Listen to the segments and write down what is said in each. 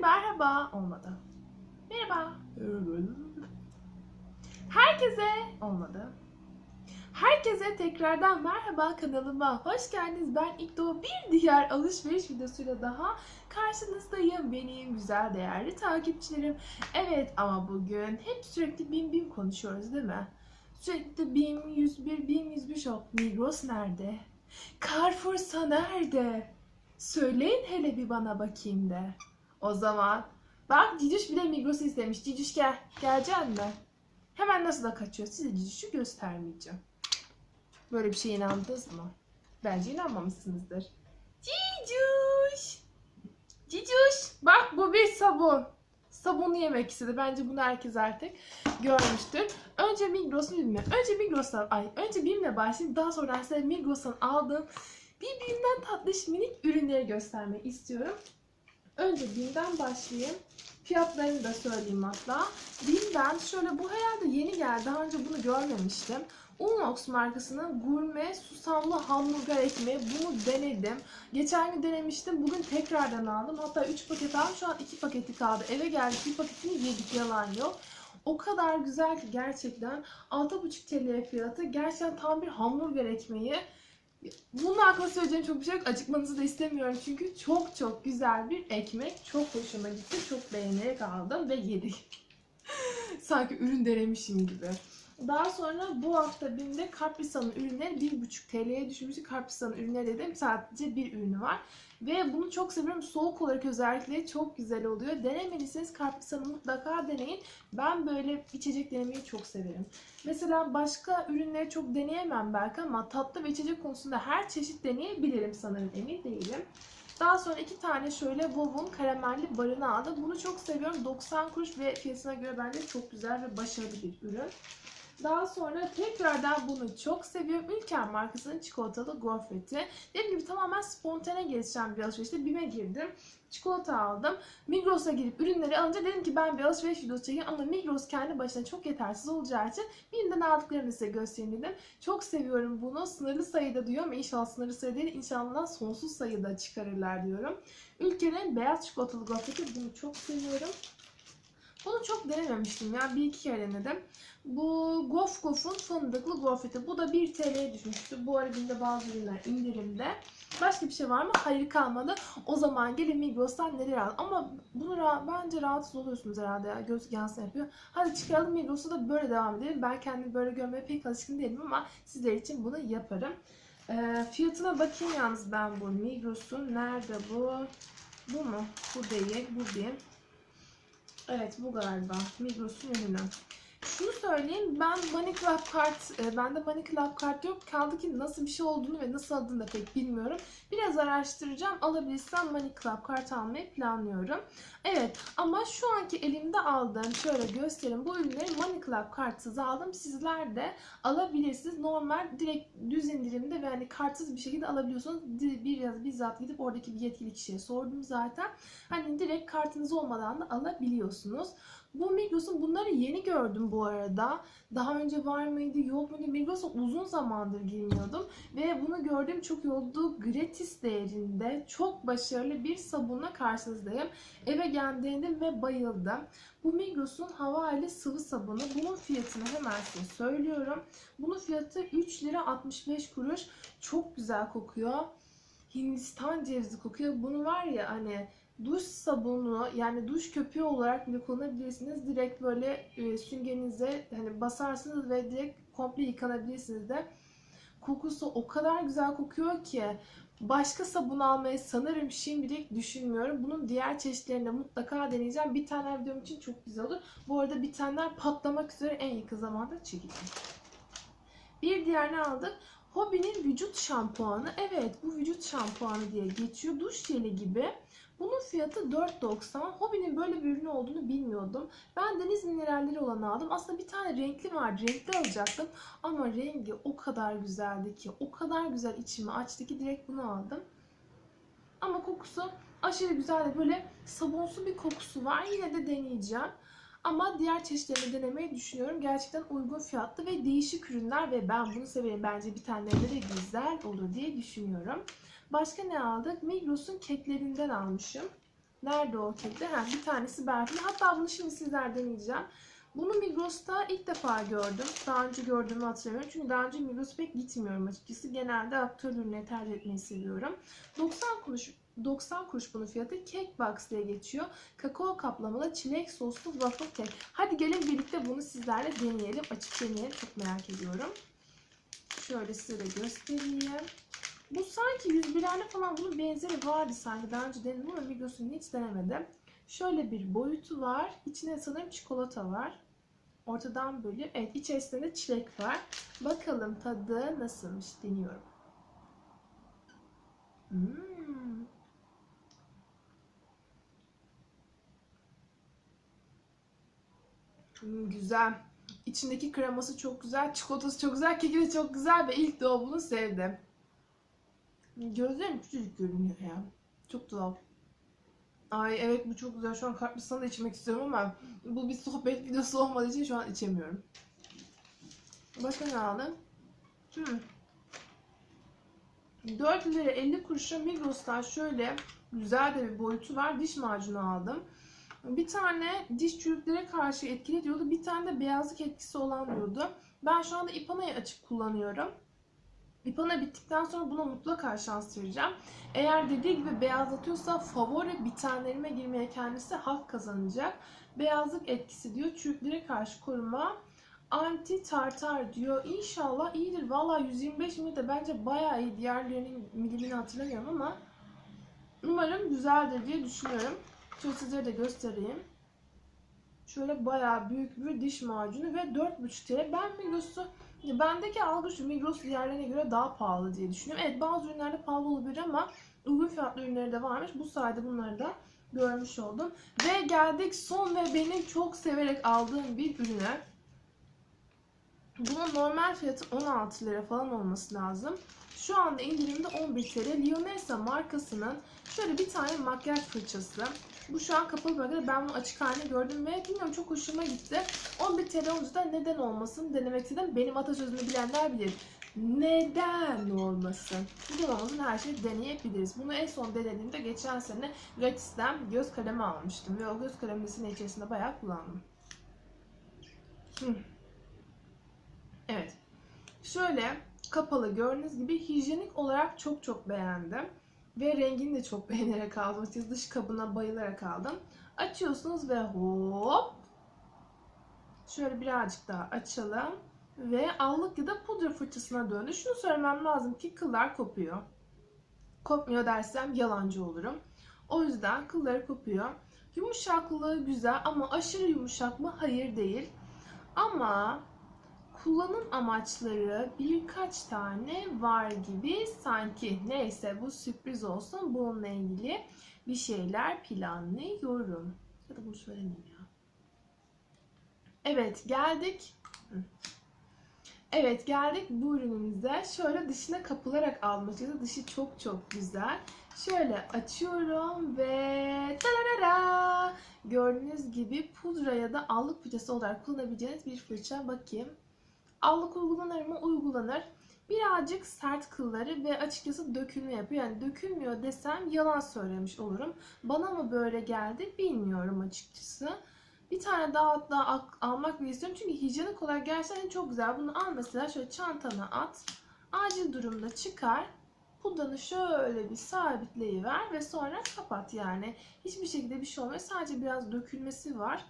merhaba olmadı. Merhaba. Herkese olmadı. Herkese tekrardan merhaba kanalıma hoş geldiniz. Ben İkdo bir diğer alışveriş videosuyla daha karşınızdayım benim güzel değerli takipçilerim. Evet ama bugün hep sürekli bim bim konuşuyoruz değil mi? Sürekli bim 101 bim 101 shop. Migros nerede? Carrefour'sa nerede? Söyleyin hele bir bana bakayım de. O zaman bak Cicüş bile Migros'u istemiş. Cicüş gel. Gelecek mi? Hemen nasıl da kaçıyor. Size Cicüş'ü göstermeyeceğim. Böyle bir şeye inandınız mı? Bence inanmamışsınızdır. Cicüş! Cicüş! Bak bu bir sabun. Sabunu yemek istedi. Bence bunu herkes artık görmüştür. Önce Migros'u bilmiyorum. Önce Migros'tan, ay önce BİM'le başlayayım. Daha sonra size Migros'tan aldığım birbirinden tatlış minik ürünleri göstermek istiyorum. Önce BİM'den başlayayım. Fiyatlarını da söyleyeyim hatta. BİM'den şöyle bu herhalde yeni geldi. Daha önce bunu görmemiştim. Unox markasının gurme susamlı hamburger ekmeği. Bunu denedim. Geçen gün denemiştim. Bugün tekrardan aldım. Hatta 3 paket aldım. Şu an 2 paketi kaldı. Eve geldik. Bir paketini yedik. Yalan yok. O kadar güzel ki gerçekten 6,5 TL fiyatı. Gerçekten tam bir hamburger ekmeği. Bunun hakkında söyleyeceğim çok bir şey yok. Acıkmanızı da istemiyorum çünkü çok çok güzel bir ekmek. Çok hoşuma gitti. Çok beğenerek aldım ve yedik. Sanki ürün denemişim gibi. Daha sonra bu hafta BİM'de Caprisa'nın ürünleri 1,5 TL'ye düşmüştü. Caprisa'nın ürünleri dedim sadece bir ürünü var. Ve bunu çok seviyorum. Soğuk olarak özellikle çok güzel oluyor. Denemediyseniz Caprisa'nı mutlaka deneyin. Ben böyle içecek denemeyi çok severim. Mesela başka ürünleri çok deneyemem belki ama tatlı ve içecek konusunda her çeşit deneyebilirim sanırım emin değilim. Daha sonra iki tane şöyle Vov'un karamelli barını aldım. Bunu çok seviyorum. 90 kuruş ve fiyatına göre bence çok güzel ve başarılı bir ürün. Daha sonra tekrardan bunu çok seviyorum. Ülker markasının çikolatalı gofreti. Dediğim gibi tamamen spontane gelişen bir alışverişte BİM'e girdim. Çikolata aldım. Migros'a girip ürünleri alınca dedim ki ben bir alışveriş videosu çekeyim ama Migros kendi başına çok yetersiz olacağı için birinden aldıklarını size göstereyim dedim. Çok seviyorum bunu. Sınırlı sayıda diyorum. İnşallah sınırlı sayıda değil. İnşallah sonsuz sayıda çıkarırlar diyorum. Ülkenin beyaz çikolatalı gofreti bunu çok seviyorum. Bunu çok denememiştim ya. Bir iki kere denedim. Bu Gof Gof'un fındıklı gofreti. Bu da 1 TL'ye düşmüştü. Bu arada bazı ürünler indirimde. Başka bir şey var mı? Hayır kalmadı. O zaman gelin Migros'tan neler al. Ama bunu ra- bence rahatsız oluyorsunuz herhalde ya. Göz yansın yapıyor. Hadi çıkaralım Migros'a da böyle devam edelim. Ben kendimi böyle görmeye pek alışkın değilim ama sizler için bunu yaparım. Ee, fiyatına bakayım yalnız ben bu Migros'un. Nerede bu? Bu mu? Bu değil. Bu değil. Evet bu galiba. Migros'un ürünü. Şunu söyleyeyim ben Money Club kart, e, bende Money Club kart yok. Kaldı ki nasıl bir şey olduğunu ve nasıl aldığını da pek bilmiyorum. Biraz araştıracağım. Alabilirsem Money Club kart almayı planlıyorum. Evet ama şu anki elimde aldığım şöyle göstereyim. Bu ürünleri Money Club kartsız aldım. Sizler de alabilirsiniz. Normal direkt düz indirimde ve hani kartsız bir şekilde alabiliyorsunuz. Biraz bizzat gidip oradaki bir yetkili kişiye sordum zaten. Hani direkt kartınız olmadan da alabiliyorsunuz. Bu Migros'un bunları yeni gördüm bu arada. Daha önce var mıydı yok muydu? Migros'a uzun zamandır girmiyordum. Ve bunu gördüğüm çok iyi oldu. Gratis değerinde çok başarılı bir sabunla karşınızdayım. Eve geldim ve bayıldım. Bu Migros'un havali sıvı sabunu. Bunun fiyatını hemen size söylüyorum. Bunun fiyatı 3 lira 65 kuruş. Çok güzel kokuyor. Hindistan cevizi kokuyor. Bunu var ya hani duş sabunu yani duş köpüğü olarak bile kullanabilirsiniz. Direkt böyle e, süngerinize hani basarsınız ve direkt komple yıkanabilirsiniz de. Kokusu o kadar güzel kokuyor ki başka sabun almayı sanırım şimdilik düşünmüyorum. Bunun diğer çeşitlerini de mutlaka deneyeceğim. Bir tane videom için çok güzel olur. Bu arada bitenler patlamak üzere en yakın zamanda çekeceğim. Bir diğer ne aldık? Hobby'nin vücut şampuanı. Evet bu vücut şampuanı diye geçiyor. Duş jeli gibi. Bunun fiyatı 4.90. Hobby'nin böyle bir ürünü olduğunu bilmiyordum. Ben deniz mineralleri olanı aldım. Aslında bir tane renkli vardı. Renkli alacaktım. Ama rengi o kadar güzeldi ki. O kadar güzel içimi açtı ki direkt bunu aldım. Ama kokusu aşırı güzel de böyle sabunsu bir kokusu var. Yine de deneyeceğim. Ama diğer çeşitlerini denemeyi düşünüyorum. Gerçekten uygun fiyatlı ve değişik ürünler ve ben bunu severim. Bence bir tane de güzel olur diye düşünüyorum. Başka ne aldık? Migros'un keklerinden almışım. Nerede o kekler? Ha, bir tanesi berfin. Hatta bunu şimdi sizler deneyeceğim. Bunu Migros'ta ilk defa gördüm. Daha önce gördüğümü hatırlamıyorum. Çünkü daha önce Migros'a pek gitmiyorum açıkçası. Genelde aktüel ürünleri tercih etmeyi seviyorum. 90 kuruş 90 kuruş bunun fiyatı. Cake Box diye geçiyor. Kakao kaplamalı çilek soslu waffle cake. Hadi gelin birlikte bunu sizlerle deneyelim. Açık deneyelim. Çok merak ediyorum. Şöyle size de göstereyim. Bu sanki 101'lerde falan bunun benzeri vardı sanki. Daha önce denedim ama Migros'un hiç denemedim. Şöyle bir boyutu var. İçinde sanırım çikolata var. Ortadan bölüyor. Evet içerisinde de çilek var. Bakalım tadı nasılmış deniyorum. Hmm. Hmm, güzel. İçindeki kreması çok güzel, çikolatası çok güzel, keki de çok güzel ve ilk de bunu sevdim. Gözlerim küçücük görünüyor ya. Çok tuhaf. Ay evet bu çok güzel. Şu an kartlı da içmek istiyorum ama bu bir sohbet videosu olmadığı için şu an içemiyorum. Başka ne aldım? Hmm. 4 lira 50 kuruşa Migros'tan şöyle güzel de bir boyutu var. Diş macunu aldım. Bir tane diş çürüklere karşı etkili diyordu. Bir tane de beyazlık etkisi olan diyordu. Ben şu anda Ipana'yı açık kullanıyorum. İpana bittikten sonra buna mutlaka şans vereceğim. Eğer dediği gibi beyazlatıyorsa favori bitenlerime girmeye kendisi hak kazanacak. Beyazlık etkisi diyor. Çürüklere karşı koruma. Anti tartar diyor. İnşallah iyidir. Valla 125 ml de bence bayağı iyi. Diğerlerinin milimini hatırlamıyorum ama umarım güzeldir diye düşünüyorum. Şöyle sizlere de göstereyim. Şöyle bayağı büyük bir diş macunu ve 4,5 TL. Ben Migros'u bendeki algı şu Migros diğerlerine göre daha pahalı diye düşünüyorum. Evet bazı ürünlerde pahalı olabilir ama uygun fiyatlı ürünleri de varmış. Bu sayede bunları da görmüş oldum. Ve geldik son ve benim çok severek aldığım bir ürüne. Bunun normal fiyatı 16 lira falan olması lazım. Şu anda indirimde 11 TL. Lionessa markasının şöyle bir tane makyaj fırçası. Bu şu an kapalı bölgede. Ben bunu açık halini gördüm ve bilmiyorum çok hoşuma gitti. 11 TL olunca da neden olmasın denemek istedim. Benim atasözünü bilenler bilir. Neden olmasın? Neden olmasın her şeyi deneyebiliriz. Bunu en son denediğimde geçen sene Gratis'ten göz kalemi almıştım. Ve o göz kalemini içerisinde bayağı kullandım. Evet. Şöyle kapalı gördüğünüz gibi hijyenik olarak çok çok beğendim. Ve rengini de çok beğenerek aldım. Açıkçası dış kabına bayılarak aldım. Açıyorsunuz ve hop. Şöyle birazcık daha açalım. Ve allık ya da pudra fırçasına döndü. Şunu söylemem lazım ki kıllar kopuyor. Kopmuyor dersem yalancı olurum. O yüzden kılları kopuyor. Yumuşaklığı güzel ama aşırı yumuşak mı? Hayır değil. Ama kullanım amaçları birkaç tane var gibi sanki. Neyse bu sürpriz olsun. Bununla ilgili bir şeyler planlıyorum. Ya da bunu söylemeyeyim ya. Evet geldik. Evet geldik bu ürünümüze. Şöyle dışına kapılarak almışız. Dışı çok çok güzel. Şöyle açıyorum ve tararara. Gördüğünüz gibi pudra ya da allık fırçası olarak kullanabileceğiniz bir fırça. Bakayım. Allık uygulanır mı? Uygulanır. Birazcık sert kılları ve açıkçası dökülme yapıyor. Yani dökülmüyor desem yalan söylemiş olurum. Bana mı böyle geldi bilmiyorum açıkçası. Bir tane daha hatta almak bile istiyorum. Çünkü hijyenik olarak gerçekten çok güzel. Bunu al mesela şöyle çantana at. Acil durumda çıkar. Pudranı şöyle bir sabitleyiver ve sonra kapat yani. Hiçbir şekilde bir şey olmuyor. Sadece biraz dökülmesi var.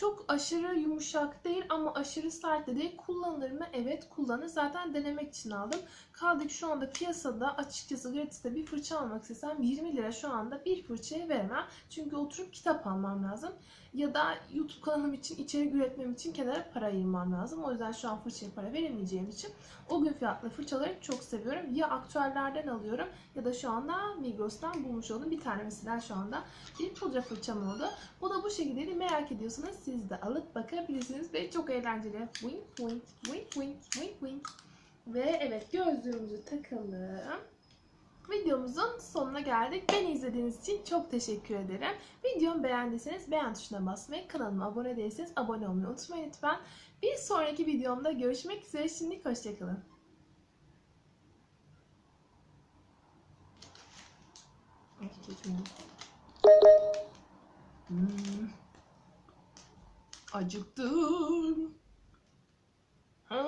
Çok aşırı yumuşak değil ama aşırı sert de değil. Kullanılır mı? Evet kullanır. Zaten denemek için aldım. Kaldı ki şu anda piyasada açıkçası gratis'te bir fırça almak istesem 20 lira şu anda bir fırçaya veremem. Çünkü oturup kitap almam lazım. Ya da YouTube kanalım için içerik üretmem için kenara para ayırmam lazım. O yüzden şu an fırçaya para veremeyeceğim için o gün fiyatlı fırçaları çok seviyorum. Ya aktüellerden alıyorum ya da şu anda Migros'tan bulmuş oldum. Bir tane mesela şu anda bir pudra fırçam oldu. Bu da bu şekilde merak ediyorsanız siz de alıp bakabilirsiniz ve çok eğlenceli. Wink wink wink wink wink wink. Ve evet gözlüğümüzü takalım. Videomuzun sonuna geldik. Beni izlediğiniz için çok teşekkür ederim. Videomu beğendiyseniz beğen tuşuna basmayı, kanalıma abone değilseniz abone olmayı unutmayın lütfen. Bir sonraki videomda görüşmek üzere. Şimdilik hoşçakalın. Hmm. Acıktım. Ha.